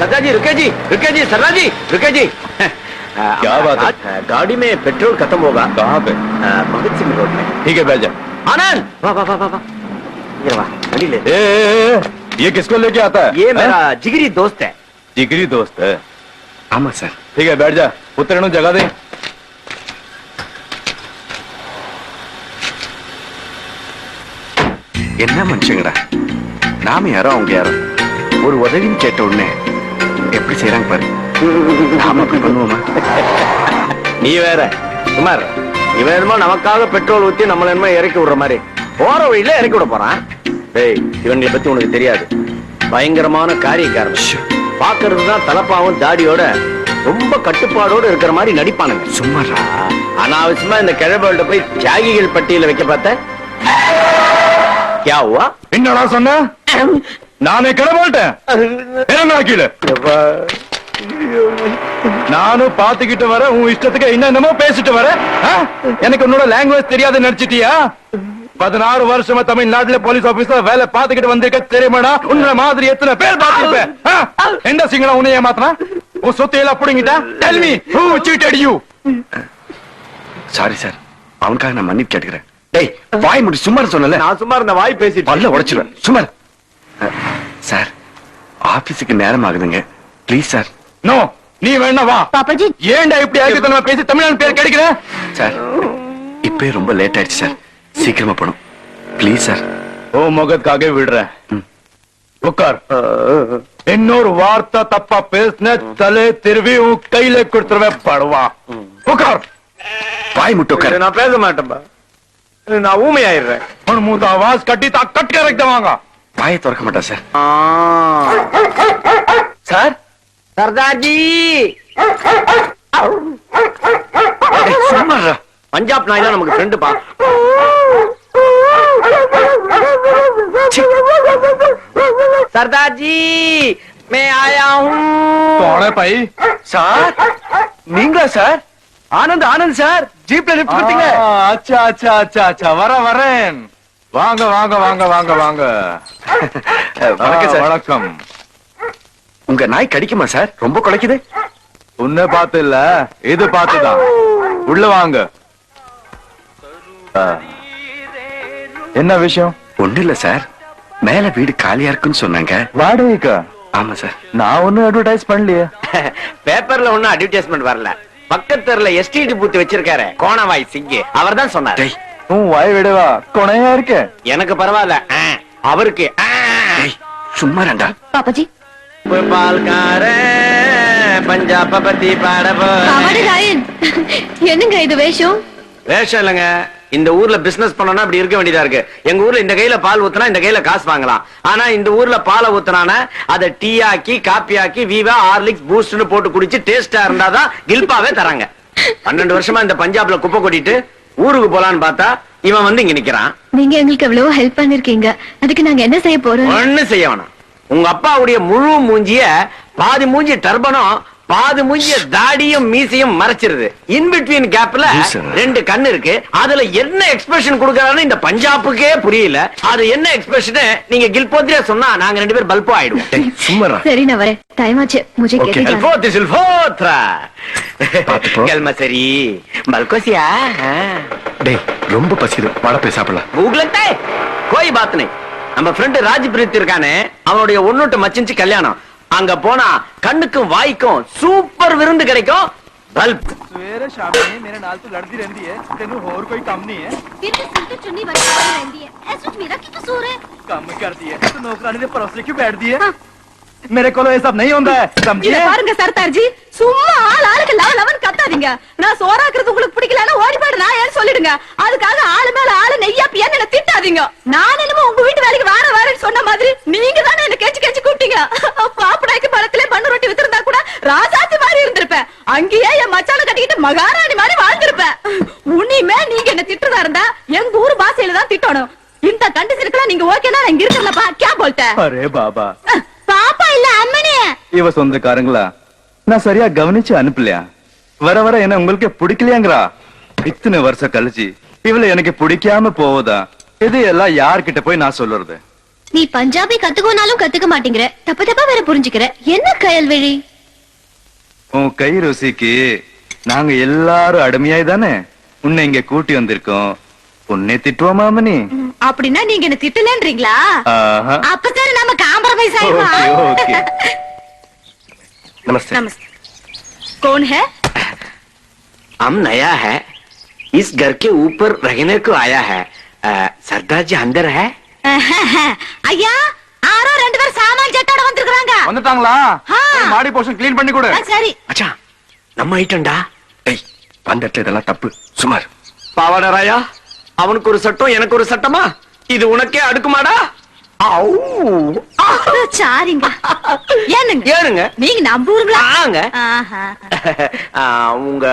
सरदार जी रुके जी रुके जी सरदार जी रुके जी क्या बात है? है गाड़ी में पेट्रोल खत्म होगा कहाँ पे अ, भगत सिंह रोड में ठीक है बैठ जा आनंद वाह वाह वाह वाह वाह ये वाह गाड़ी ले ए, ए, ए, ये किसको लेके आता है ये हाँ? मेरा जिगरी दोस्त है जिगरी दोस्त है ஆமா சார் ठीक है बैठ जा उतरने जगह दे என்ன மனுஷங்கடா நாம யாரோ அவங்க யாரோ ஒரு உதவின்னு கேட்ட உடனே எப்படி செய்யறாங்க பாரு. நாம அப்படி பண்ணுவோமா? நீ வேற. குமார் இவன் என்னமோ நமக்காக பெட்ரோல் ஊத்தி நம்மள என்னமோ இறக்கி விடுற மாதிரி. போற வழியில இறக்கி விட போறான். டேய் இவங்களை பத்தி உனக்கு தெரியாது. பயங்கரமான காரியக்காரன். பாக்குறது தான் தலப்பாவும் தாடியோட ரொம்ப கட்டுப்பாடோட இருக்கிற மாதிரி நடிப்பானுங்க. சும்மாடா அனாவசியமா இந்த கிழவர்கள்ட்ட போய் தியாகிகள் பட்டியல வைக்க பார்த்த? என்னடா சொன்ன? நானே கீழே? நானும் பாத்துக்கிட்டு வர உன் இஷ்டத்துக்கு என்னென்னமோ பேசிட்டு வர? எனக்கு உன்னோட லாங்குவேஜ் தெரியாது நினைச்சிட்டியா? பதினாறு வருஷமா தமிழ்நாட்டுல போலீஸ் ஆபீஸ்ல வேலை பாத்துக்கிட்டு வந்திருக்க தெரியுமாடா உன்ன மாதிரி எத்தனை பேர் பாத்திருப்பேன்? எந்த சிங்களா உன்னை ஏமாத்தினா? உன் சொத்தை எல்லாம் புடுங்கிட்டா? Tell me who cheated you sorry sir அவனுக்காக நான் மன்னிப்பு கேட்டுக்கிறேன். டேய் வாய் முடி சும்மா சொன்னல. நான் சும்மா இருந்த வாய் பேசிட்டு பல்ல உடைச்சிருவேன். சும்மா சார் ஆபீஸுக்கு நேரம் ஆகுதுங்க ப்ளீஸ் சார். நோ நீ வேணா வா. பாப்பாஜி. ஏன்டா இப்படி ஆகிட்டு பேசி தமிழ்நாடு பேர் கிடைக்கல சார் இப்பே ரொம்ப லேட் ஆயிடுச்சு சார். சீக்கிரமா போனோம் ப்ளீஸ் சார். ஓ முகத்துக்காக விடுறேன். உட்கார் இன்னொரு வார்த்தை தப்பா பேசின தலை திருவி உன் கையில கொடுத்துருவேன் படுவா. உக்கார். பாய் முட்டு உட்கார் நான் பேச மாட்டேன்பா. நான் ஊமையாயிடுறேன். மூத்த வாஸ் கட்டி தான் கட் கரெக்டா வாங்க. வாயை திறக்க மாட்டா சார். சார்? சர்தார்ஜி! பஞ்சாப் நாய் தான் நமக்கு ஃப்ரெண்டு பா. சர்தார்ஜி மே ஆயா ஹூ. பை. சார்? நீங்களா சார்? ஆனந்த் ஆனந்த் சார். ஜீப்ல லிஃப்ட் கொடுத்தீங்க. அச்சா அச்சா அச்சா அச்சா வர வரேன். வாங்க வாங்க வாங்க வாங்க வாங்க. வணக்கம் சார். வணக்கம். உங்க நாய் கடிக்குமா சார்? ரொம்ப குலைக்குது. உன்னை பார்த்து இல்ல இது பார்த்துதான் உள்ள வாங்க. என்ன விஷயம்? ஒண்ணு இல்ல சார். மேல வீடு காலியா இருக்குன்னு சொன்னாங்க. வாடகைக்கா? ஆமா சார். நான் ஒன்னும் அட்வர்டைஸ் பண்ணலையே. பேப்பர்ல ஒண்ணும் அட்வர்டைஸ்மெண்ட் வரல. பக்கத்துல எஸ்டிடி பூத் வச்சிருக்காரு. கோணவாய் சிங்கு. அவர் தான் சொன்னாரு உன் வாய் விடுவா? கொனையா இருக்க? எனக்கு பரவாயில்ல. அவருக்கு. சும்மா ரெண்டா பாப்பாஜி. பால்கார பஞ்சாப பத்தி பாட என்னங்க இது வேஷம்? வேஷம் இல்லங்க. இந்த ஊர்ல பிசினஸ் பண்ணனா அப்படி இருக்க வேண்டியதா இருக்கு. எங்க ஊர்ல இந்த கையில பால் ஊத்துனா இந்த கையில காசு வாங்கலாம். ஆனா இந்த ஊர்ல பாலை ஊத்துனானா அதை டீ ஆக்கி காப்பி ஆக்கி வீவா ஹார்லிக்ஸ் பூஸ்ட்னு போட்டு குடிச்சு டேஸ்டா இருந்தாதான் கில்பாவே தராங்க. பன்னெண்டு வருஷமா இந்த பஞ்சாப்ல குப்பை கொட்டிட்டு ஊருக்கு போலான்னு பார்த்தா இவன் வந்து இங்க நிக்கிறான். நீங்க எங்களுக்கு எவ்வளவு ஹெல்ப் பண்ணிருக்கீங்க. அதுக்கு நாங்க என்ன செய்ய போறோம்? ஒண்ணு செய்ய வேணாம். உங்க அப்பாவுடைய முழு மூஞ்சிய பாதி மூஞ்சி டர்பனும் பாதி மூஞ்சிய தாடியும் மீசையும் மறைச்சிருது இன் பிட்வீன் கேப்ல Yes, sir. ரெண்டு கண்ணு இருக்கு அதுல என்ன எக்ஸ்பிரஷன் கொடுக்கறான்னு இந்த பஞ்சாபுக்கே புரியல அது என்ன எக்ஸ்பிரஷன் நீங்க கில்போத்ரியா சொன்னா நாங்க ரெண்டு பேரும் பல்போ ஆயிடுவோம் டேய் சும்மா இருடா. சரி நான் வரேன் டைம் ஆச்சு मुझे Okay, கேட்டு சில்போத்ரி சில்போத்ரா பாத்து போ. கல்மா சரி பல்கோசியா டேய் ரொம்ப பசிக்குது வாடா போய் சாப்பிடலாம் भूख लगता है कोई बात नहीं நம்ம ஃப்ரெண்ட் ராஜ்பிரீத் இருக்கானே அவனுடைய ஒன்னொட்டு மச்சிஞ்சு கல்யாணம் அங்க போனா கண்ணுக்கும் வாய்க்கும் சூப்பர் விருந்து கிடைக்கும் பல்ப் ਸਵੇਰੇ ਸ਼ਾਮ ਨੂੰ ਮੇਰੇ ਨਾਲ ਤੂੰ ਲੜਦੀ ਰਹਿੰਦੀ ਹੈ ਤੈਨੂੰ ਹੋਰ ਕੋਈ ਕੰਮ ਨਹੀਂ ਹੈ ਫਿਰ ਵੀ ਸਿਰ ਤੇ ਚੁੰਨੀ ਬੰਨ੍ਹ ਕੇ ਰਹਿੰਦੀ ਹੈ ਇਸ ਵਿੱਚ ਮੇਰਾ ਕੀ ਕਸੂਰ ਹੈ ਕੰਮ ਕਰਦੀ ਹੈ ਤੂੰ ਨੌਕਰਾਨੀ ਦੇ ਭਰੋਸੇ ਕਿਉਂ ਬੈਠਦੀ ਹੈ ਹਾਂ मेरे को ये सब नहीं होता है। समझिए பாருங்க சர்தார் ஜி சும்மா ஆள் ஆளுக்கு லவ லவன் கத்தாதீங்க நான் சோறாக்குறது உங்களுக்கு பிடிக்கலனா ஓடி போடு நான் ஏன் சொல்லிடுங்க அதுக்காக ஆளு மேல ஆளு நெய்யா பியா என்ன திட்டாதீங்க நான் என்னமோ உங்க வீட்டு வேலைக்கு வார வாரன்னு சொன்ன மாதிரி நீங்க தானே என்ன கேச்சு கேச்சு கூப்பிட்டீங்க பாப்படாய்க்கு பழத்துல பண்ணு ரொட்டி வித்திருந்தா கூட ராஜாத்தி மாதிரி இருந்திருப்பேன் அங்கேயே என் மச்சான கட்டிக்கிட்டு மகாராணி மாதிரி வாழ்ந்திருப்பேன் உன்னிமே நீங்க என்ன திட்டுறதா இருந்தா எங்க ஊர் பாசையில திட்டணும். இந்த கண்டிஷனுக்குலாம் நீங்க ஓகேனா நான் இங்க இருக்கலப்பா கே போல்ட்ட இல்ல அம்மனே. இவ சொந்தக்காரங்களா? நான் சரியா கவனிச்சு அனுப்பலையா? வர வர என்ன உங்களுக்கு பிடிக்கலையாங்கிறா? இத்தனை வருஷம் கழிச்சு இவள எனக்கு பிடிக்காம போவதா இது எல்லாம் யார்கிட்ட போய் நான் சொல்லுறது நீ பஞ்சாபி கத்துக்கோனாலும் கத்துக்க மாட்டேங்கிற. தப்பு தப்பா வேற புரிஞ்சுக்கிற. என்ன கயல்விழி உன் கை ருசிக்கு நாங்க எல்லாரும் அடிமையாய் தானே உன்னை இங்க கூட்டி வந்திருக்கோம். உன்னை திட்டுவோமா மணி அப்படின்னா நீங்க என்ன திட்டலன்றீங்களா. அப்ப சரி நம்ம காம்ப்ரமைஸ் ஓகே ஆயிடுவோம் ஓகே நமஸ்தே नमस्ते कौन है हम नया है इस घर के ऊपर रहने को आया है अ, सरदार जी अंदर है ஐயா ஆரோ ரெண்டு பேரும் சாமான் செட்டோட வந்திருக்காங்க வந்துட்டாங்களா ஆ. ஏய், மாடி போர்ஷன் க்ளீன் பண்ணி கொடு சரி அச்சா நம்ம ஐட்டம்டா டேய் வந்த இடத்துல இதெல்லாம் தப்பு சுமார் பாவாடராயா அவனுக்கு ஒரு சட்டம் எனக்கு ஒரு சட்டமா இது உனக்கே அடுக்குமாடா ஆவ். சாரிங்க. ஏனுங்க? ஏனுங்க? நீங்க நம்ம ஊருங்களா? ஆங்க. உங்க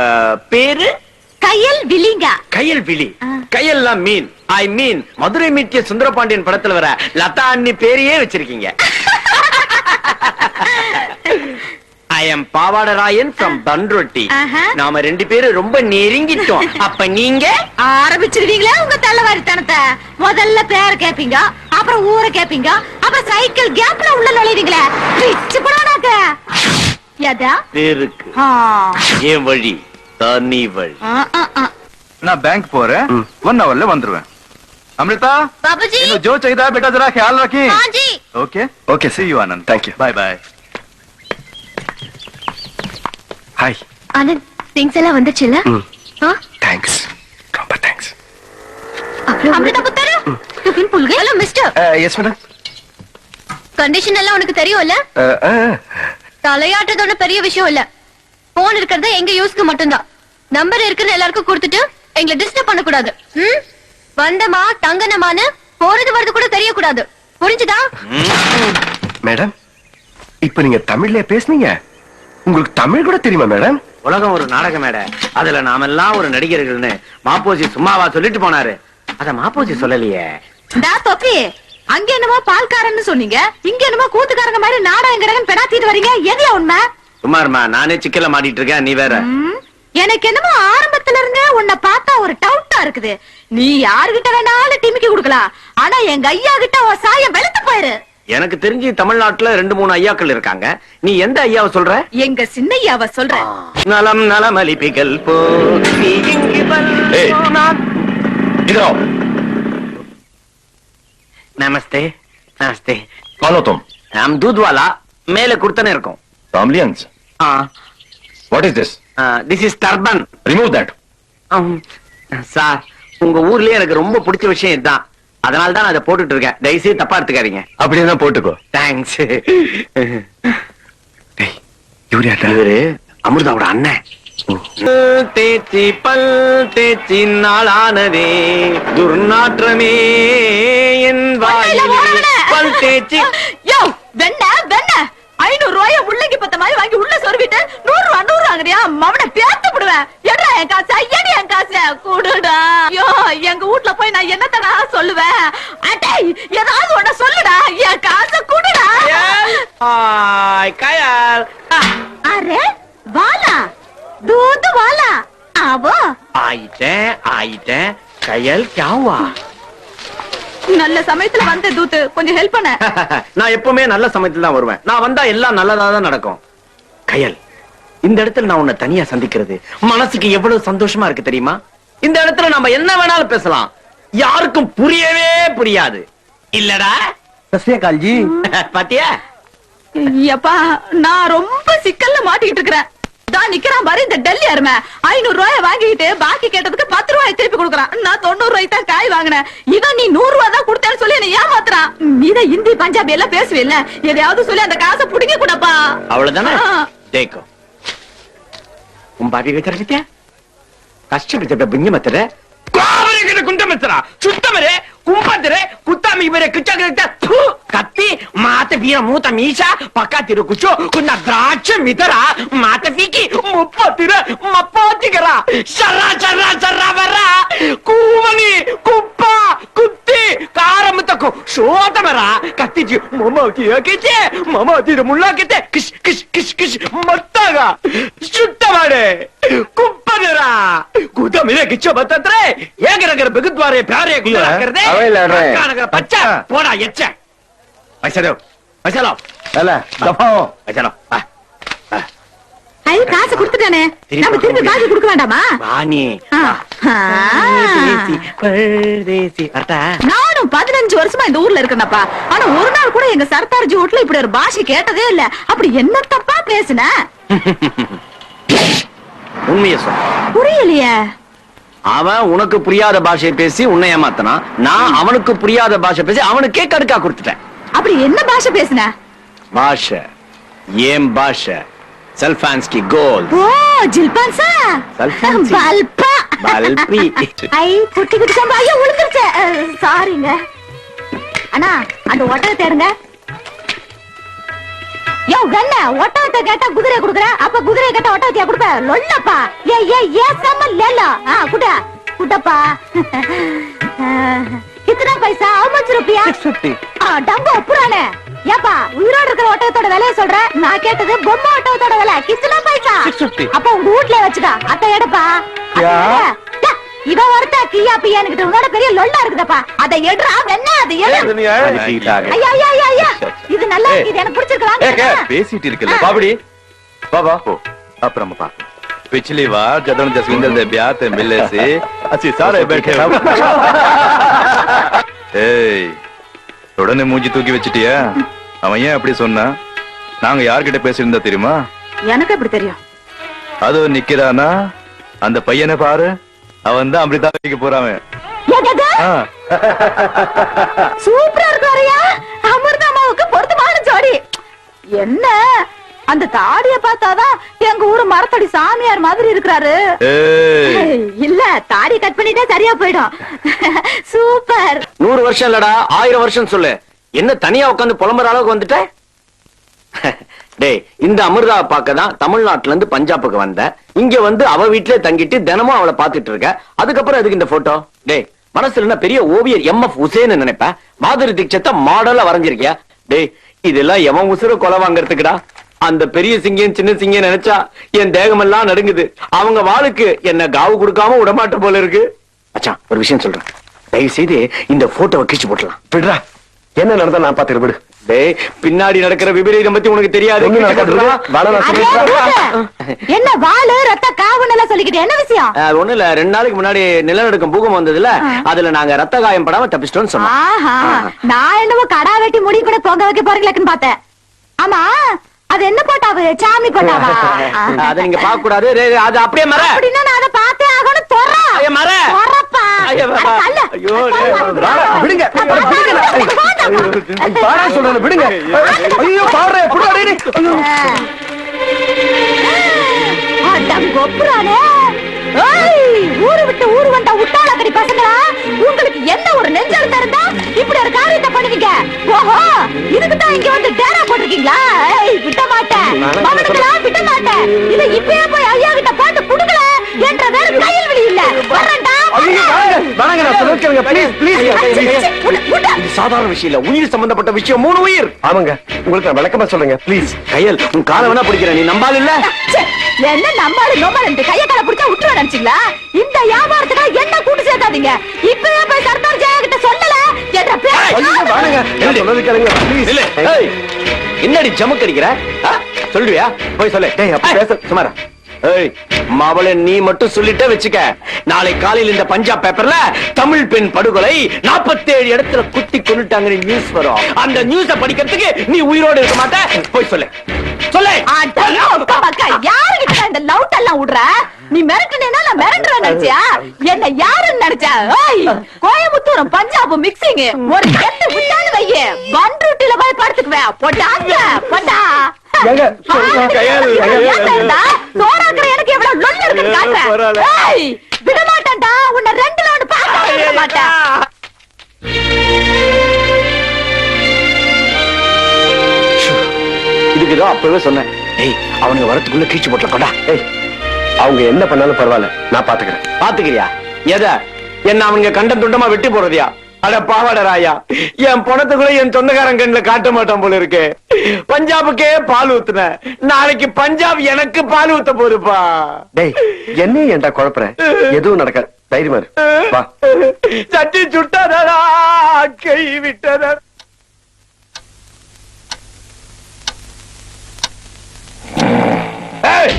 பேரு? கையல் விழிங்க. கையல் விழி. ஆ. கையெல்லாம் மீன். ஐ மீன். மதுரை மீட்டிய சுந்தரபாண்டியன் படத்துல வர லதா அண்ணி பேரையே வச்சிருக்கீங்க. I am Pavadarayan from Panruti ஆஹா. நாம ரெண்டு பேரும் ரொம்ப நெருங்கிட்டோம் அப்ப நீங்க ஆரம்பிச்சிருவீங்களா உங்க தள்ளவாரித்தனத்தை முதல்ல பேர கேப்பீங்க அப்புறம் ஊரை கேப்பீங்க அப்புறம் சைக்கிள் கேப்ல உள்ள நுழைவீங்களே பிச்சு போடானாக்க எதா பேருக்கு ஆ. என் வழி தனி வழி ஆ, ஆ, ஆ. நான் பேங்க் போறேன் ஒன் ஹவர்ல வந்துருவேன் அமிர்தா बाबूजी इन्हें जो चाहिए बेटा जरा ख्याल रखें हाँ जी okay Okay, see you Anand Thank you. Bye bye hi Anand things எல்லாம் வந்துச்சுல்ல? தேங்க்ஸ் ரொம்ப தேங்க்ஸ் அமிர்தா புத்தரு? Tiffin புல்கை? Hello mister yes madam condition எல்லாம் உனக்கு தெரியும்ல? தலையாட்டுறது பெரிய விஷயம் இல்ல. போன் இருக்கிறது எங்க யூஸ்க்கு மட்டும்தான். நம்பர் இருக்குன்னு எல்லாருக்கும் கொடுத்துட்டு எங்களை டிஸ்டர்ப் பண்ண கூடாது ம்? வந்தமா தங்கனமான்னு போறது வரது கூட தெரியக்கூடாது. புரிஞ்சுதா? மேடம் இப்ப நீங்க தமிழ்ல பேசுனீங்க. உங்களுக்கு தமிழ் கூட தெரியுமா மேடம்? உலகம் ஒரு நாடக மேடை. அதுல நாமெல்லாம் ஒரு நடிகர்கள்னு மாப்போசி சும்மாவா சொல்லிட்டு போனாரு. அத மாப்போசி சொல்லலையே. டா தொப்பி. அங்க என்னமோ பால்காரன்னு சொன்னீங்க. இங்க என்னமோ கூத்துக்காரங்க மாதிரி நாடகம் கிடகன் பெடாத்திட்டு வரீங்க. எதையா உண்மை? சுமார்மா நானே சிக்கல மாட்டிட்டு இருக்கேன் நீ வேற. எனக்கு என்னமோ ஆரம்பத்துல இருந்தே உன்னை பார்த்தா ஒரு டவுட்டா இருக்குது. நீ யாருகிட்ட வேணாலும் டிமிக்கி கொடுக்கலாம். ஆனா எங்க ஐயா கிட்ட உன் சாயம் வெளுத்து போயிரு. எனக்கு தெரிஞ்சு தமிழ்நாட்டுல ரெண்டு மூணு ஐயாக்கள் இருக்காங்க. நீ எந்த ஐயாவை சொல்ற? எங்க சின்னையாவ சொல்ற. நலம் நலம் அலிபிகள் போ. நமஸ்தே நமஸ்தே. ఫాలో நாம் தூத்வாலா மேல குடுத்தனே இருக்கோம். రామ్లియన్స్ what is this this is turban remove that sir உங்க ஊர்லயே எனக்கு ரொம்ப பிடிச்ச விஷயம் இதான். அதனால தான் அதை போட்டுட்டு இருக்கேன் தயவுசெய்து தப்பா எடுத்துக்காதீங்க. அப்படியே தான் போட்டுக்கோ. தேங்க்ஸ் டேய் இவரு அமிர்தாவோட அண்ணன். தேச்சி பல் தேச்சி நாளானதே. துர்நாற்றமே என் வாயிலே. பல் தேச்சி யோ வெண்ண வெண்ண ஐநூறு ரூபாய உள்ளங்கி பத்த மாதிரி வாங்கி உள்ள சொருவிட்டு நூறு ரூபா நூறு வாங்குறியா? மவனை பேத்து விடுவேன் எடா என் காசு ஐயடி என் காசு கூடுடா. ஐயோ எங்க வீட்ல போய் நான் என்னத்தடா சொல்லுவேன்? அடே ஏதாவது ஒண்ணு சொல்லுடா. என் காசை கூடுடா. கயால். அரே வாலா. தூது வாலா. ஆவோ. ஆயிட்டேன் ஆயிட்டேன். கயல் கியாவா நல்ல சமயத்துல வந்த தூத்து கொஞ்சம் ஹெல்ப் பண்ண. நான் எப்பவுமே நல்ல சமயத்துல தான் வருவேன். நான் வந்தா எல்லாம் நல்லதாதான் நடக்கும். கையல் இந்த இடத்துல நான் உன்ன தனியா சந்திக்கிறது மனசுக்கு எவ்வளவு சந்தோஷமா இருக்கு தெரியுமா? இந்த இடத்துல நம்ம என்ன வேணாலும் பேசலாம். யாருக்கும் புரியவே புரியாது. இல்லடா. சசியகால்ஜி பாத்தியா? ஐயப்பா நான் ரொம்ப சிக்கல்ல மாட்டிக்கிட்டு இருக்கிறேன். நிக்கிறான் பாரு இந்த டெல்லி அருமை. ஐநூறு ரூபாய் வாங்கிட்டு பாக்கி கேட்டதுக்கு பத்து ரூபாய் திருப்பி கொடுக்குறான். நான் தொண்ணூறு ரூபாய் தான் காய் வாங்கினேன். இவன் நீ நூறு ரூபாய் தான் கொடுத்தேன்னு சொல்லி என்ன ஏமாத்துறான். நீ தான் ஹிந்தி பஞ்சாபி எல்லாம் பேசுவில்ல. எதையாவது சொல்லி அந்த காசை புடுங்கி கூடப்பா. அவ்வளவுதானே? ஜெயிக்கும். உன் பாக்கி வச்சிருக்கிட்டே கஷ்டப்பட்டு புண்ணியமத்துல பாவனைகிட்ட குண்டமிச்சரா. சுத்தமரே கும்பத்திரே குத்தாமி இவரே கிச்சகிட்ட கத்தி மாத்த பீர மூத்த மீசா பக்காத்திரு குச்சோ குன்ன திராட்ச மிதரா மாத்த பீக்கி முப்பத்திர மப்பாத்திகரா சரா சரா சரா வரா. கூவனி 놓고 쏘다마라 깍두기 뭐뭐 뒤였겠지 뭐뭐 뒤로 물렀겠지 그시 그시 그시 그시 먹다가 죽다 말해 ಕುಪ್ಪದಿರಾ ಕೂತಮೇಲೆ ಕಿಚ್ಚ ಬತ್ತಂದ್ರೆ ಹೇಗಿರ ಬಿಗುದ್ವಾರೆ ಬ್ಯಾರೆ ಗುದ್ದಾಕರದೆ ಪಚ್ಚ ಪೋಡ ಎಚ್ಚ ಮೈಸಲೋ ಮೈಸಲೋ ಅಲ್ಲ ದಫಾವೋ ಮೈಸಲೋ ಬಾ ஐ காசு கொடுத்துட்டானே. நம்ம திருப்பி காசு கொடுக்க வேண்டாமா? வாணி. நானும் பதினஞ்சு வருஷமா இந்த ஊர்ல இருக்கேனப்பா. ஆனா ஒரு நாள் கூட எங்க சர்தார்ஜி வீட்ல இப்படி ஒரு பாஷை கேட்டதே இல்ல. அப்படி என்ன தப்பா பேசுன? உண்மையை சொல்ல புரியலையே. அவன் உனக்கு புரியாத பாஷையை பேசி உன்னை ஏமாத்தனான் நான் அவனுக்கு புரியாத பாஷை பேசி அவனுக்கே கடுக்கா கொடுத்துட்டேன். அப்படி என்ன பாஷை பேசுன? பாஷை. ஏன் பாஷை? செல்ஃபான்ஸ்கி கோல் ஓ ஜில்பான்சா சல்பான்சி. பல்பா. பல்பி. ஐ குட்டி குட்டி சம்பா. ஐயோ உளுந்துருச்சு. சாரிங்க. அண்ணா அந்த ஒட்டகத்தை தேடுங்க யோ கண்ண ஒட்டகத்தை கேட்டா குதிரை குடுக்குற. அப்ப குதிரை கேட்டா ஒட்டகத்தையா கொடுப்ப? லொல்லப்பா. ஏ ஏ ஏ சம்ம லேலோ ஆ குட. குட்டப்பா. கித்தனா பைசா? how much rupiya ஆ டம்பு அப்புறானே ஏப்பா உயிரோட இருக்கிற ஒட்டகத்தோட விலைய சொல்ற நான் கேட்டது பொம்மை ஒட்டகத்தோட விலை கித்தனா பைசா அப்ப உங்க வீட்ல வச்சுக்கா அத்த எடுப்பா அத யா. எடு. டா, இவன் ஒருத்தா கியா பியான்னு உன்னோட பெரிய லொல்லா இருக்குதப்பா அதை எடுறா வெண்ண அது எடு ஐயா ஐயா ஐயா ஐயா இது நல்லா இருக்கு இது எனக்கு பிடிச்சிருக்கு பேசிட்டு இருக்குல்ல பாபடி बाबा அப்புறம் பா पिछली बार जब हम जसविंदर दे ब्याह ते मिले से अच्छी सारे बैठे ஏய் உடனே மூஞ்சி தூக்கி வச்சிட்டியா? அவன் ஏன் அப்படி சொன்னா? நாங்க யார்கிட்ட பேசியிருந்தா தெரியுமா? எனக்கு எப்படி தெரியும்? அது நிக்கிறானா? அந்த பையனை பாரு. அவன் தான் அமிர்தா வைக்க போறான். சூப்பரா இருக்கு வரையா அமிர்தமாவுக்கு பொருத்தமான ஜோடி. என்ன? அந்த தாடிய பார்த்தாதான் எங்க ஊரு மரத்தடி சாமியார் மாதிரி இருக்கிறாரு. இல்ல தாடி கட் பண்ணிட்டா சரியா போயிடும். சூப்பர். நூறு வருஷம் இல்லடா ஆயிரம் வருஷம் சொல்லு. என்ன தனியா உட்காந்து புலம்புற அளவுக்கு வந்துட்ட? டேய் இந்த அமிர்தாவை பார்க்க தான் தமிழ்நாட்டுல இருந்து பஞ்சாபுக்கு வந்த. இங்க வந்து அவ வீட்லயே தங்கிட்டு தினமும் அவளை பாத்துட்டு இருக்க. அதுக்கப்புறம் எதுக்கு இந்த போட்டோ டேய் மனசுல பெரிய ஓவியர் எம் எஃப் உசேன் நினைப்பேன் மாதுரி தீட்சத்தை மாடலா வரைஞ்சிருக்கியா? டேய் இதெல்லாம் எவன் உசுர கொலை வாங்குறதுக்குடா? அந்த பெரிய சிங்கம் சின்ன சிங்கம் நினைச்சா என் தேகமெல்லாம் நடுங்குது. அவங்க வாளுக்கு என்ன காவு கொடுக்காம விடமாட்ட போல இருக்கு. மச்சான் ஒரு விஷயம் சொல்றேன். தயவு செய்து இந்த போட்டோவை கிழிச்சு போட்டலாம் விடுறா. என்ன நடந்தா நான் பாத்துக்கிறேன் விடு. டேய் பின்னாடி நடக்கிற விபரீதம் பத்தி உனக்கு தெரியாது. என்ன வாலு ரத்த காவுன்னு எல்லாம் சொல்லிக்கிட்டு என்ன விஷயம்? அஹ், ஒண்ணும் இல்ல. ரெண்டு நாளைக்கு முன்னாடி நிலநடுக்கம் பூகம் வந்ததுல அதுல நாங்க ரத்த காயம் படாம தப்பிச்சிட்டோம்னு சொன்னோம். ஆஹா. நான் என்னவோ கடா வெட்டி முடி கூட தொங்க வைக்க போறீங்களாக்குன்னு பார்த்தேன். ஆமா. அது என்ன போட்டாவு? சாமி போட்டாவா? அத நீங்க பார்க்க கூடாது அது அப்படியே மர அப்படின்னா நான் அதை பார்த்தே ஆகணும். தொறா. ஐயா, மர. தொறப்பா. ஐயா, அட, விடுங்க. வேண்டாமா? பாடா. சொல்றேன் விடுங்க. ஐயோ பாடுற புடா. ஐயோ. அடம் கொப்புறானே ஏய், ஊரு விட்டு ஊரு வந்தா உட்டாளக்கடி பசங்களா? உங்களுக்கு என்ன ஒரு நெஞ்சல் தருந்தா இப்படி ஒரு காரியத்தை பண்ணுவீங்க ஓஹோ இதுக்கு தான் இங்க வந்து டேரா போட்டிருக்கீங்களா? ஏய், விட மாட்டேன். மகனுங்களா விட மாட்டேன். இதை இப்பயே போய் ஐயா கிட்ட போட்டு புடுங்கல என்ற வேற கையில் விழி இல்ல. வரண்டா சாதாரண விஷயம் இல்ல. உயிர் சம்பந்தப்பட்ட விஷயம் மூணு உயிர். ஆமாங்க. உங்களுக்கு நான் விளக்கமா சொல்லுங்க ப்ளீஸ் கையல் உன் காலை வேணா பிடிக்கிறேன். நீ நம்பாது இல்ல? என்ன நம்மாரு நோமல் கைய கால பிடிச்சா விட்டுருவ நினைச்சீங்களா இந்த வியாபாரத்துக்கு என்ன கூட்டு சேர்த்தாதீங்க இப்பவே போய் சர்தார் ஜெயா கிட்ட சொல்லல. என்ற ஏய், என்னடி? ஜமுக்கு அடிக்கிற ஆ? சொல்லுவியா போய் சொல்லு. டேய், அப்ப பேச- சுமாரா மவளை நீ மட்டும் சொல்லிட்டே வச்சுக்க. நாளை காலையில் இந்த பஞ்சாப் பேப்பர்ல தமிழ் பெண் படுகொலை 47 இடத்துல குத்தி கொண்டுட்டாங்க நியூஸ் வரும். அந்த நியூஸ படிக்கிறதுக்கு நீ உயிரோடு இருக்க மாட்ட? போய் சொல்லு. சொல்லு. யாருகிட்ட இந்த லவுட் எல்லாம் விடுற? நீ மிரட்டுனா நான் மிரண்டுற நினைச்சியா? என்ன யாருன்னு நினைச்சா? ஏய், கோயம்புத்தூர் பஞ்சாப் மிக்சிங் ஒரு கெட்டு வையே. பன்ருட்டில போய் படுத்துக்குவேன் போட்டாங்க போட்டா. சோறாக்குற எனக்கு எவ்வளவு லொல்லு இருக்குன்னு காட்டுறேன். விட மாட்டேன்டா உன்னை ரெண்டுல ஒண்ணு பார்க்க விட மாட்டேன் இதுக்குதான் அப்பவே சொன்னேன். ஏய் அவனுங்க வரத்துக்குள்ள கீச்சு போட்டல கொண்டா. ஏய் அவங்க என்ன பண்ணாலும் பரவாயில்ல நான் பாத்துக்கிறேன். பாத்துக்கிறியா? எத? என்ன அவனுங்க கண்டம் துண்டமா வெட்டி போறதியா அட பாவாட ராயா என் பணத்துக்குள்ள என் சொந்தக்காரன் கண்ணுல காட்ட மாட்டான் போல இருக்கு. பஞ்சாபுக்கே பால் ஊத்துன. நாளைக்கு பஞ்சாப் எனக்கு பால் ஊத்த போதுப்பா. டேய் என்னையும் ஏன்டா குழப்புற? எதுவும் நடக்காது. தைரியமா இரு. சட்டி சுட்டதடா கை விட்டதா ஏய்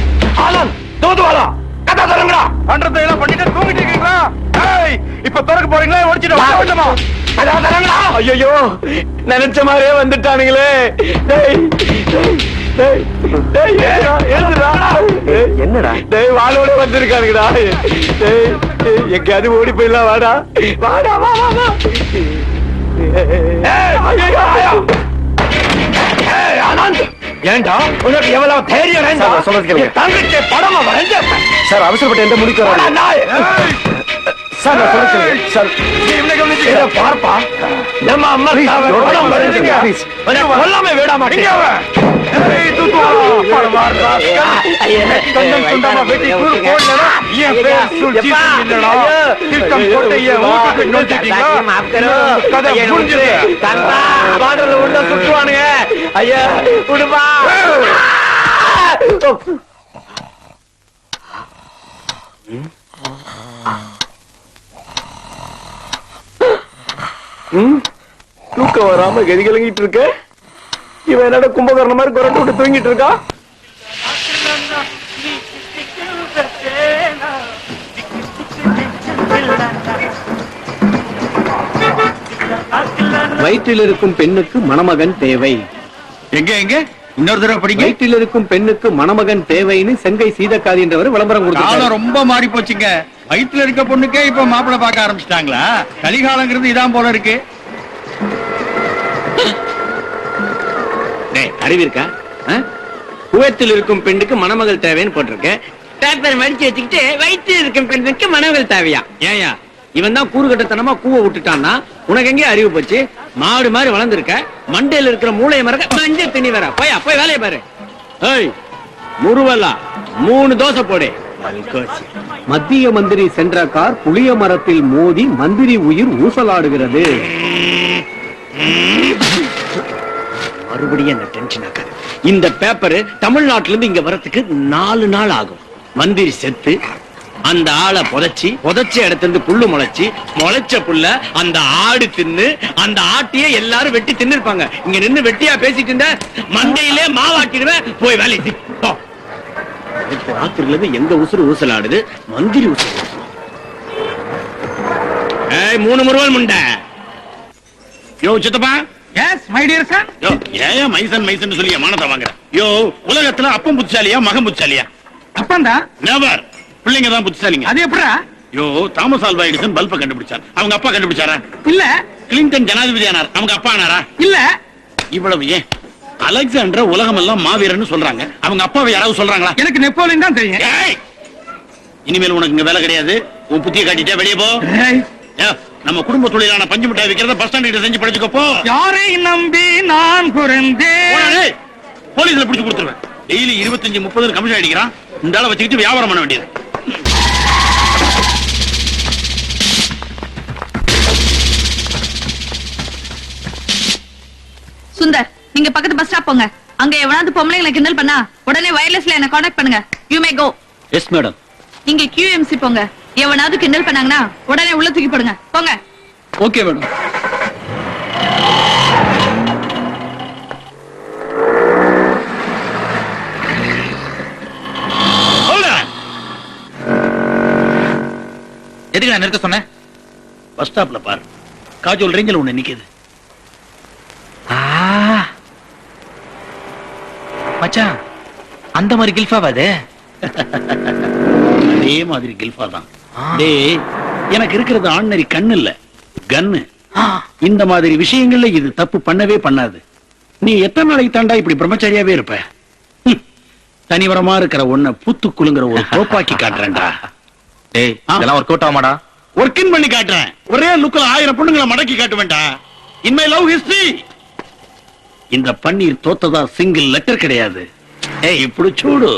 ஆலன் தூதுவாலா கதை தருங்கடா அன்றத்தை எல்லாம் பண்ணிட்டு தூங்கிட்டு இருக்கீங்களா? ஏய் இப்ப திறக்க போறீங்களா? ஒடிச்சிட்டு கொஞ்சமா ஐயோ நினைச்ச மாதிரியே வந்துட்டானுங்களே. என்னடா? டேய் வாழோட வந்திருக்கானுங்கடா. எங்கேயாவது ஓடி போயிடலாம் வாடா. வாடா வா வா வா. ஏய் ஐயோ ஏய் ஆனந்த். ஏன்டா உனக்கு எவ்வளவு தைரியம் சொல்றது தங்கச்சி படமா வரைஞ்ச சார் அவசரப்பட்டு எந்த முடிக்க போடா, நாய். சார் நான் சொல்றேன் சார் நீ இவனை கவனிச்சுக்க. இதை பார்ப்பா நம்ம அம்மா Please, தாவை don't படம் mind. வரைஞ்சுங்க. Please. உன்னை கொல்லாம விட மாட்டேன். ஏய், தூக்கு வா. பரவாயில்ல, ராஸ்கல். கண்டம் துண்டமா வெட்டி கூறு போடலனா, என் பேர் சுல்ஜித் எப்பா. இல்லடா. ஐயோ. திட்டம் போட்டு தூக்கம் வராம கதி கலங்கிட்டு இருக்க? இவன் என்னடா கும்பகர்ண மாதிரி குரட்டு விட்டு தூங்கிட்டு இருக்கா? வயிற்றில் இருக்கும் பெண்ணுக்கு மணமகன் தேவை. எங்க எங்க? இன்னொரு தடவை படிங்க. வயிற்றில் இருக்கும் பெண்ணுக்கு மணமகன் தேவைன்னு செங்கை சீதக்காதி என்றவர் விளம்பரம் காலம் கொடுத்தார் ரொம்ப மாறி போச்சுங்க வயித்துல இருக்க பொண்ணுக்கே இப்ப மாப்பிள்ள பார்க்க ஆரம்பிச்சிட்டாங்களா? கலிகாலங்கிறது இதான் போல இருக்கு. டேய் அறிவு இருக்கா? ஆ? இருக்கும் பெண்ணுக்கு மணமகள் தேவைன்னு போட்டிருக்கேன். பேப்பர் மடிச்சு வச்சுக்கிட்டு வயிற்றில் இருக்கும் பெண்ணுக்கு மணமகள் தேவையா? ஏயா இவன் தான் கூறுகட்டத்தனமா கூவ விட்டுட்டான்னா உனக்கு எங்கேயும் அறிவு போச்சு? மாடு மாதிரி வளர்ந்துருக்க மண்டையில இருக்கிற மூளை மறக்க மஞ்சள் திணி வர போயா போய் வேலையை பாரு. ஏய் முருவலா மூணு தோசை போடு. மத்திய மந்திரி சென்ற கார் புளிய மரத்தில் மோதி மந்திரி உயிர் ஊசலாடுகிறது மறுபடியும் என்ன டென்ஷன் இந்த பேப்பர் தமிழ்நாட்டுல இருந்து இங்க வரதுக்கு நாலு நாள் ஆகும் மந்திரி செத்து அந்த ஆளை புதைச்சி புதைச்ச இடத்துல இருந்து புல்லு முளைச்சி முளைச்ச புல்ல அந்த ஆடு தின்னு அந்த ஆட்டிய எல்லாரும் வெட்டி தின்னு இருப்பாங்க இங்க நின்னு வெட்டியா பேசிட்டு இருந்த மண்டையிலே மாவாட்டிடுவேன் போய் வேலை செய். போ. நேத்து ராத்திரில எங்க உசுறு ஊசலாடுது? மந்திரி உசுறு. ஏய் மூணு முருவல் முண்டை. யோ சித்தப்பா. எஸ் மை டியர் சார் யோ ஏன் மைசன் மைசன் சொல்லி மானத்தை வாங்குற. யோ உலகத்துல அப்பம் புத்திசாலியா மகன் புத்திசாலியா? அப்பந்தா? நெவர் பிள்ளைங்க தான் புத்திசாலிங்க. அது எப்படா யோ தாமஸ் ஆல்வா எடிசன் பல்ப கண்டுபிடிச்சார். அவங்க அப்பா கண்டுபிடிச்சாரா? இல்ல. கிளின்டன் ஜனாதிபதி ஆனார். அவங்க அப்பா ஆனாரா? இல்ல. இவ்வளவு ஏன்? அலெக்சாண்டர் உலகம் எல்லாம் மாவீரன்னு சொல்றாங்க. அவங்க அப்பாவை யாராவது சொல்றாங்களா? எனக்கு நெப்போலியன் தான் தெரியும்! இனிமேல் உனக்கு இங்க வேலை கிடையாது. உன் புத்திய காட்டிட்டே வெளியே போ. நம்ம குடும்ப தொழிலான பஞ்சு மிட்டாய் விக்கிறத பஸ் ஸ்டாண்ட் கிட்ட செஞ்சு படிச்சுக்கோ போ. யாரை நம்பி நான் குறைந்தேன். போலீஸ்ல பிடிச்சு கொடுத்துருவேன். டெய்லி இருபத்தஞ்சு முப்பது கமிஷன் அடிக்கிறான். இந்த ஆளை வச்சுக்கிட்டு வியாபாரம் பண்ண வேண்டியது. நீங்க பக்கத்து பஸ் ஸ்டாப் போங்க. அங்க எவனாவது பொம்பளைங்களை கிண்டல் பண்ணா உடனே வயர்லெஸ்ல என்ன காண்டாக்ட் பண்ணுங்க. You may go yes madam நீங்க கியூஎம்சி போங்க. எவனாவது கிண்டல் பண்ணாங்கன்னா உடனே உள்ள தூக்கி போடுங்க. போங்க. ஓகே மேடம் எதுக்கு நான் நிறுத்த சொன்னேன்? பஸ் ஸ்டாப்ல பாரு. காஜோல் ரேஞ்சில் ஒண்ணு நிக்குது. மச்சான் அந்த மாதிரி கில்ஃபாவா அது? அதே மாதிரி கில்ஃபா தான். டேய் எனக்கு இருக்கிறது ஆர்டினரி கண்ணு இல்ல கன்னு. இந்த மாதிரி விஷயங்கள்ல இது தப்பு பண்ணவே பண்ணாது. நீ எத்தனை நாளைக்கு தாண்டா இப்படி பிரம்மச்சாரியாவே இருப்ப. தனிவரமா இருக்கிற ஒன்ன பூத்து குலுங்குற ஒரு தோப்பாக்கி காட்டுறேன்டா. டேய். இதெல்லாம் ஒர்க் அவுட் ஆமாடா ஒர்க்கின் பண்ணி காட்டுறேன். ஒரே லுக்ல ஆயிரம் பொண்ணுங்களை மடக்கி காட்டுவேன்டா. இன் மை லவ் ஹிஸ்டரி இந்த பன்னீர் தோத்ததா சிங்கிள் லெட்டர் கிடையாது. ஏய் இப்படி சூடு.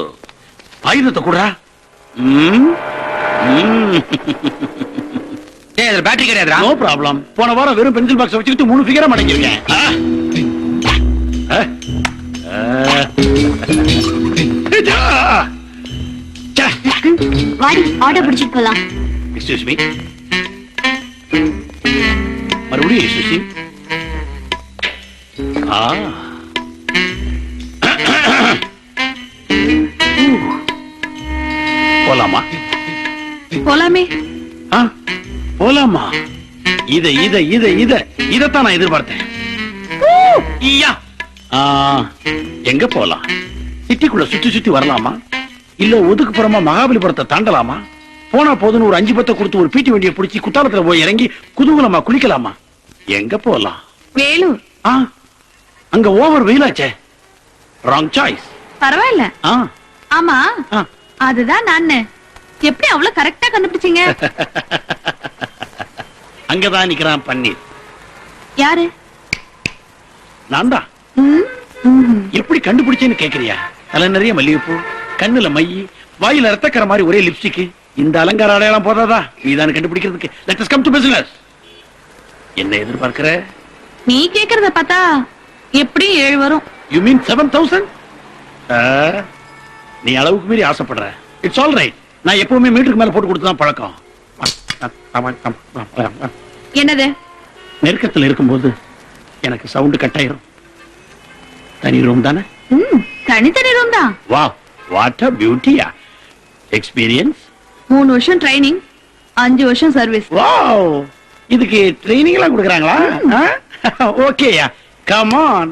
ஆயுதத்தை கூட டேய் அதுல பேட்டரி கிடையாதுடா. நோ ப்ராப்ளம் போன வாரம் வெறும் பென்சில் பாக்ஸ் வச்சுக்கிட்டு மூணு ஃபிகரா மடங்கிருக்கேன். வாடி ஆர்டர் பிடிச்சிட்டு போலாம். Excuse me. மறுபடியும் excuse me. போலாமா? போலாமே? போலாமா? இத இத இத இத இதத்தான் நான் எதிர்பார்த்தேன். எங்க போலாம்? சிட்டிக்குள்ள சுத்தி சுத்தி வரலாமா? இல்ல ஒதுக்குப்புறமா மகாபலிபுரத்தை தாண்டலாமா? போனா போதுன்னு ஒரு அஞ்சு பத்தை கொடுத்து ஒரு பீட்டி வண்டியை பிடிச்சி குத்தாலத்துல போய் இறங்கி குதூகலமா குளிக்கலாமா? எங்க போலாம்? வேலூர். ஆ, அங்க ஓவர் வெயிலாச்சே. ராங் சாய்ஸ் பரவாயில்ல. ஆமா. அதுதான் நானு எப்படி அவ்வளவு கரெக்டா கண்டுபிடிச்சீங்க? அங்கதான் நிக்கிறான் பன்னீர். யாரு? நான் தான். எப்படி கண்டுபிடிச்சேன்னு கேக்குறியா? தலை நிறைய மல்லிகைப்பூ கண்ணுல மை வாயில ரத்தக்கற மாதிரி ஒரே லிப்ஸ்டிக் இந்த அலங்கார அடையாளம் போதாதா? நீதான் கண்டுபிடிக்கிறதுக்கு. Let us come to business என்ன எதிர்பார்க்கிற? நீ கேக்குறத பார்த்தா எப்படியும் ஏழு வரும்? யூ மீன் செவன் தௌசண்ட் நீ அளவுக்கு மீறி ஆசைப்படுற. இட்ஸ் ஆல் ரைட் நான் எப்பவுமே மீட்டருக்கு மேல போட்டு கொடுத்து தான் பழக்கம் என்னது? நெருக்கத்துல இருக்கும்போது எனக்கு சவுண்ட் கட் ஆயிரும் தனி ரூம் தானே? தனித்தனி ரூம் தான். வா வாட் அ பியூட்டியா எக்ஸ்பீரியன்ஸ் மூணு வருஷம் ட்ரைனிங் அஞ்சு வருஷம் சர்வீஸ் வாவ் இதுக்கு ட்ரைனிங் எல்லாம் கொடுக்குறாங்களா? ஓகேயா கம் ஆன்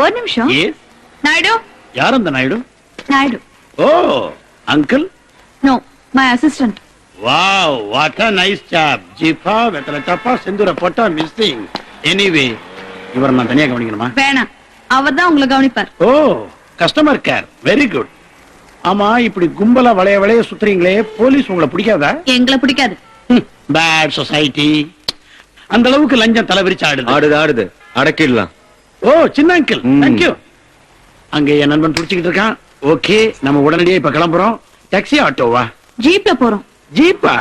ஒரு நிமிஷம். எஸ் நாயுடு? யார் அந்த Naidu? Naidu. Oh uncle no my assistant wow what a nice job ஜிஃபா வெத்தல டப்பா செந்துர போட்டா மிஸ்ஸிங் எனிவே இவரை நான் தனியா கவனிக்கணுமா? வேணாம். அவர் தான் உங்களை கவனிப்பார். Oh customer care very good ஆமா இப்படி கும்பலா வளைய வளைய சுத்துறீங்களே போலீஸ் உங்களை பிடிக்காதா? எங்களை பிடிக்காது. பேட் சொசைட்டி அந்த அளவுக்கு லஞ்சம் தலை விரிச்சு ஆடுது. ஆடுது ஆடுது. அடக்கிடலாம். ஓ சின்ன அங்கிள். தேங்க்யூ அங்க என் நண்பன் புடிச்சுக்கிட்டு இருக்கான். ஓகே நம்ம உடனடியே இப்ப கிளம்புறோம். டாக்ஸி ஆட்டோவா? ஜீப்ல போறோம். ஜீப்பா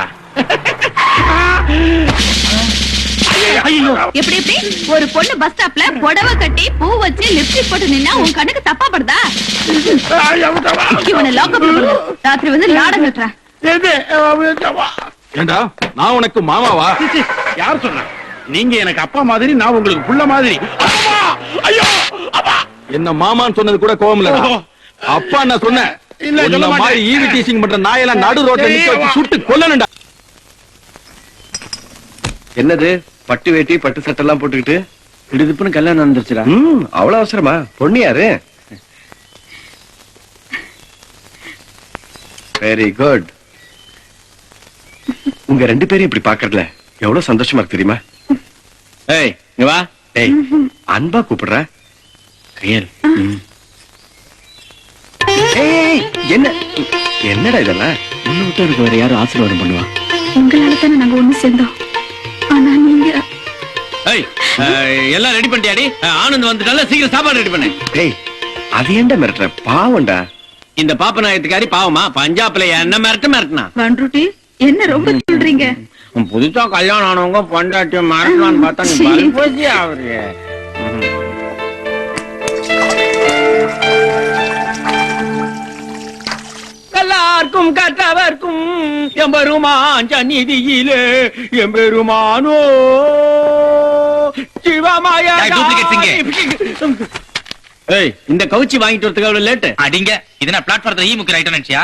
எப்படி எப்படி? ஒரு பொண்ணு பஸ் ஸ்டாப்ல புடவை கட்டி பூ வச்சு லிப்ஸ்டிக் போட்டு நின்னா உன் கண்ணுக்கு தப்பா படுதா? இவனை லாக்அப் ராத்திரி வந்து லாடம் கட்டுறேன். ஏண்டா நான் உனக்கு மாமாவா? யார் சொன்னா? நீங்க எனக்கு அப்பா மாதிரி நான் உங்களுக்கு புள்ள மாதிரி! ஐயோ அப்பா! என்ன மாமான்னு சொன்னது கூட கோவம் இல்லடா. ஓ. அப்பா நான் சொன்னேன் இல்ல, மாட்டேன். மாதிரி ஈவி டீசிங் பண்ற நாயெல்லாம் நடு ரோட்ல நிக்க வச்சு சுட்டு கொல்லணும்டா. என்னது பட்டு வேட்டி பட்டு சட்டை எல்லாம் போட்டுக்கிட்டு திடுதிப்புன்னு கல்யாணம் நடந்துருச்சுடா. ம். அவ்வளவு அவசரமா? பொண்ணு யாரு? வெரி குட் உங்க ரெண்டு பேரும் இப்படி பாக்குறதுல எவ்வளவு சந்தோஷமா இருக்கு தெரியுமா? ஏய் இங்க வா. டேய் அன்பா கூப்பிடுற? ரியல். ஏய் என்ன? என்னடா இதெல்லாம்? உன்னை விட்டு எனக்கு வேற யாரும் ஆசீர்வாதம் பண்ணுவா? உங்களால தானே நாங்க ஒண்ணு சேர்ந்தோம். ஆனா நீங்க ஏய் எல்லாம் ரெடி பண்ணிட்டியாடி? ஆனந்த் வந்துட்டால சீக்கிரம் சாப்பாடு ரெடி பண்ணு. டேய் அது ஏன்டா மிரட்டுற? பாவம்டா. இந்த பாப்பநாயத்துக்காரி பாவமா? பஞ்சாப்ல என்ன மிரட்டு மிரட்டினா? வன்ருட்டி என்ன ரொம்ப சொல்றீங்க? புதுசா கல்யாணம் ஆனவங்க பொண்டாட்டி மிரட்டலான்னு பார்த்தா நீ சீ. பல்போசி அவரு? எல்லாருக்கும் கற்றவர்க்கும் எம்பெருமான் சந்நிதியிலே எம்பெருமானோ சிவமாய இந்த கவுச்சி வாங்கிட்டு வரதுக்கு அவ்வளவு லேட்டு அடிங்க. இது என்ன பிளாட்ஃபாரத்துல ஈ முக்கிற ஐட்டம் நினைச்சியா?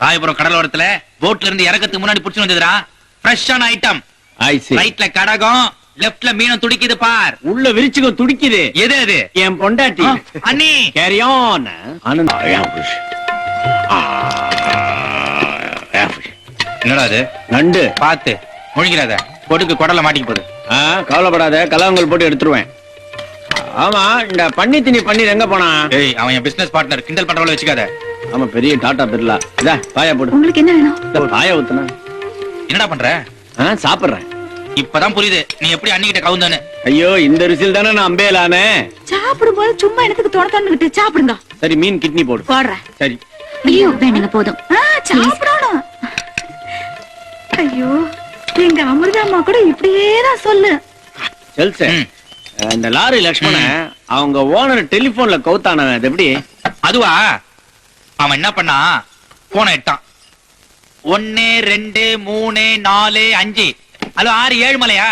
ராயபுரம் கடலோரத்துல போட்ல இருந்து இறக்கத்துக்கு முன்னாடி புடிச்சு வந்ததுடா. ஃப்ரெஷ்ஷான ஐட்டம் ஐ சி ரைட்ல கடகம் லெஃப்ட்ல மீனம் துடிக்குது பார். உள்ள விரிச்சுக்கோ துடிக்குது. எது அது? என் பொண்டாட்டி. அண்ணி. கேரி ஆன் ஆனந்த் என்னடா அது? நண்டு. பாத்து முழுங்கிறாத கொடுக்கு குடல மாட்டிக்க போகுது. ஆ, கவலைப்படாத. கலவங்கள் போட்டு எடுத்துருவேன். ஆமா இந்த பண்ணி திணி பன்னீர் எங்க போனா ஏய் அவன் என் பிசினஸ் பார்ட்னர் கிண்டல் பண்றவள வச்சுக்காத. ஆமா பெரிய டாடா பிர்லா. இதா பாயா போடு. உங்களுக்கு என்ன வேணும்? இந்த பாய ஊத்துனா. என்னடா பண்ற? ஆ, சாப்பிடுறேன். இப்பதான் புரியுது. நீ எப்படி அண்ணிக்கிட்ட கவுந்தன்னு? ஐயோ இந்த ருசியில் தானே நான் அம்பேலானே. சாப்பிடும்போது சும்மா எனக்கு தோண தோணுகிட்டு சாப்பிடுங்க. சரி மீன் கிட்னி போடு. போடுறேன். சரி. ஐயோ வேணுங்க போதும். ஆ, சாப்பிடணும். ஐயோ எங்க அமிர்தாம்மா கூட இப்படியே தான் சொல்லு. செல்சே. இந்த லாரி லக்ஷ்மண அவங்க ஓனர் டெலிபோன்ல கவுத்தானவன் அது எப்படி? அதுவா? அவன் என்ன பண்ணா? போன எட்டான். ஒன்னு ரெண்டு மூணு நாலு அஞ்சு. ஹலோ ஆறு ஏழு மலையா?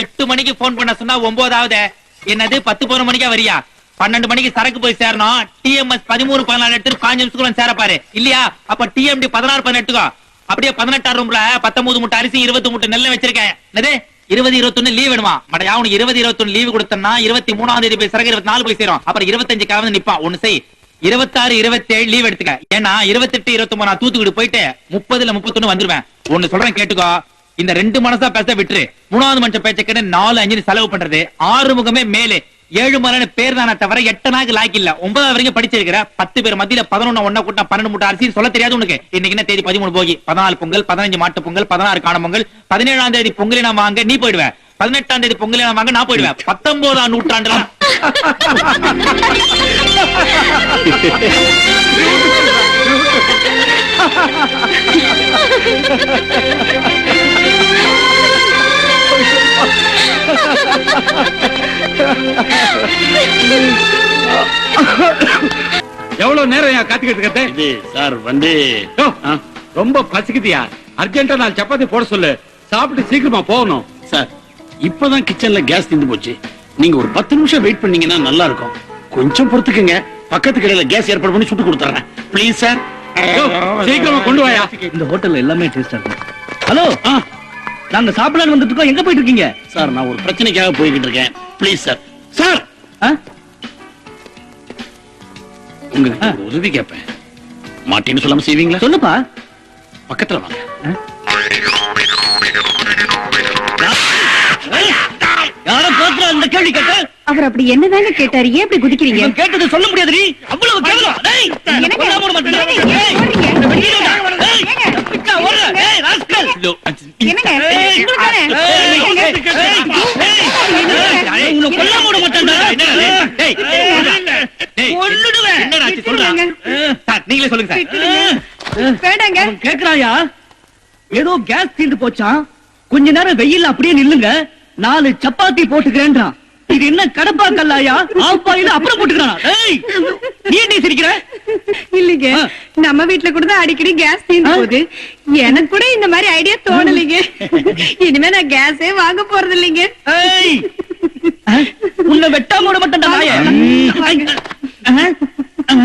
எட்டு மணிக்கு போன் பண்ண சொன்னா ஒன்பதாவது என்னது பத்து பதினொரு மணிக்கா வரியா? பன்னெண்டு மணிக்கு சரக்கு போய் சேரணும். டிஎம்எஸ் பதிமூணு பதினாலு எடுத்து பாஞ்சு நிமிஷத்துக்குள்ள சேரப்பாரு. இல்லையா? அப்ப டிஎம்டி பதினாறு பதினெட்டுக்கோ அப்படியே பதினெட்டாம் ரூம்ல பத்தொன்பது முட்டை அரிசி இருபத்தி முட்டை நெல்லை வச்சிருக்கேன். என்னது? இருபது இருபத்தொன்னு லீவ் வேணுமா? மடையா உனக்கு இருபது இருபத்தொன்னு லீவ் கொடுத்தனா இருபத்தி மூணாம் தேதி போய் சரக்கு இருபத்தி நாலு போய் சேரும். அப்புறம் இருபத்தஞ்சு கிழமை நிப்பான். ஒன்னு செய். இருபத்தாறு இருபத்தி ஏழு லீவ் எடுத்துக்க. ஏன்னா இருபத்தெட்டு இருபத்தி நான் தூத்துக்குடி போயிட்டு முப்பதுல முப்பத்தொன்னு வந்துருவேன். ஒன்னு சொல்றேன் கேட்டுக்கோ. இந்த ரெண்டு மனசா பேச விட்டுரு. மூணாவது மனுஷன் பேச்ச நாலு அஞ்சு செலவு பண்றது. ஆறு முகமே மேலே. ஏழு மலைன்னு பேர் தானே தவிர எட்டு நாக்கு லாக்கி இல்ல. ஒன்பதாவது வரைக்கும் படிச்சிருக்கிற பத்து பேர் மத்தியில பதினொன்னு ஒன்னா கூட்டா பன்னெண்டு மூட்டை அரிசி சொல்ல தெரியாது உனக்கு. இன்னைக்கு என்ன தேதி? பதிமூணு போகி. பதினாலு பொங்கல் பதினஞ்சு மாட்டு பொங்கல் பதினாறு காண பொங்கல் பதினேழாம் தேதி பொங்கலினா வாங்க நீ போயிடுவேன் பதினெட்டாம் தேதி பொங்கலினா வாங்க நான் போயிடுவேன். பத்தொன்பதாம் நூற்றாண்டுல. எவ்வளவு நேரம் ஏன் காத்துக்கிட்டு இருக்கே சார் வந்து ஆ, ரொம்ப பசிக்குதியா அர்ஜென்ட்டா நாலு சப்பாத்தி போட சொல்லு. சாப்பிட்டு சீக்கிரமா போகணும். சார் இப்பதான் கிச்சன்ல கேஸ் தீர்ந்து போச்சு. நீங்க ஒரு பத்து நிமிஷம் வெயிட் பண்ணீங்கன்னா நல்லா இருக்கும் கொஞ்சம் பொறுத்துக்குங்க. பக்கத்து கடையில கேஸ் ஏற்பாடு பண்ணி சுட்டு கொடுத்துறேன். ப்ளீஸ் சார் சீக்கிரமா கொண்டு வாயா. இந்த ஹோட்டல்ல எல்லாமே டேஸ்டா இருக்கும் ஹலோ நாங்க சாப்பிடலாம்னு வந்துட்டு இருக்கோம். எங்க போயிட்டு இருக்கீங்க? சார் நான் ஒரு பிரச்சனைக்காக போய்கிட்டு இருக்கேன். Please sir sir? உங்களுக்கு உதவி கேட்பேன். மாட்டின்னு சொல்லாம செய்வீங்களா? சொல்லுப்பா. பக்கத்துல வாங்க. யாரும் பேசுறா இந்த கேள்வி கேட்ட? அவர் அப்படி என்னதாங்க கேட்டாரு? ஏன் இப்படி குதிக்கிறீங்க? கேட்டது சொல்ல அவ்வளவு கேவலம். டேய் வெளியில? பிச்சா. என்னங்க? உங்களுக்கு தானே? ஏய், உன்னை மாட்டேன்டா. டேய், டேய். என்னடா ஆச்சு சார் நீங்களே சொல்லுங்க சார். வேண்டாங்க. கேக்குறாயா? ஏதோ கேஸ் தீர்ந்து போச்சான் கொஞ்ச நேரம் வெயில்ல அப்படியே நில்லுங்க. நாலு சப்பாத்தி போட்டுக்கிறேன்றான் இது என்ன கடப்பா கல்லாயா ஆப்பாயில அப்புறம் போட்டுக்கிறான் ஏய் நீ என்ன சிரிக்கிற இல்லைங்க. நம்ம வீட்ல கூட தான் அடிக்கடி கேஸ் தீர்ந்து. போகுது எனக்கு கூட இந்த மாதிரி ஐடியா தோணலைங்க இனிமே நான் கேஸே வாங்க போறது இல்லைங்க ஏய் உன்னை வெட்டாம விட மாட்டேன்டா நாயே. வாங்க. ஆ, ஆ.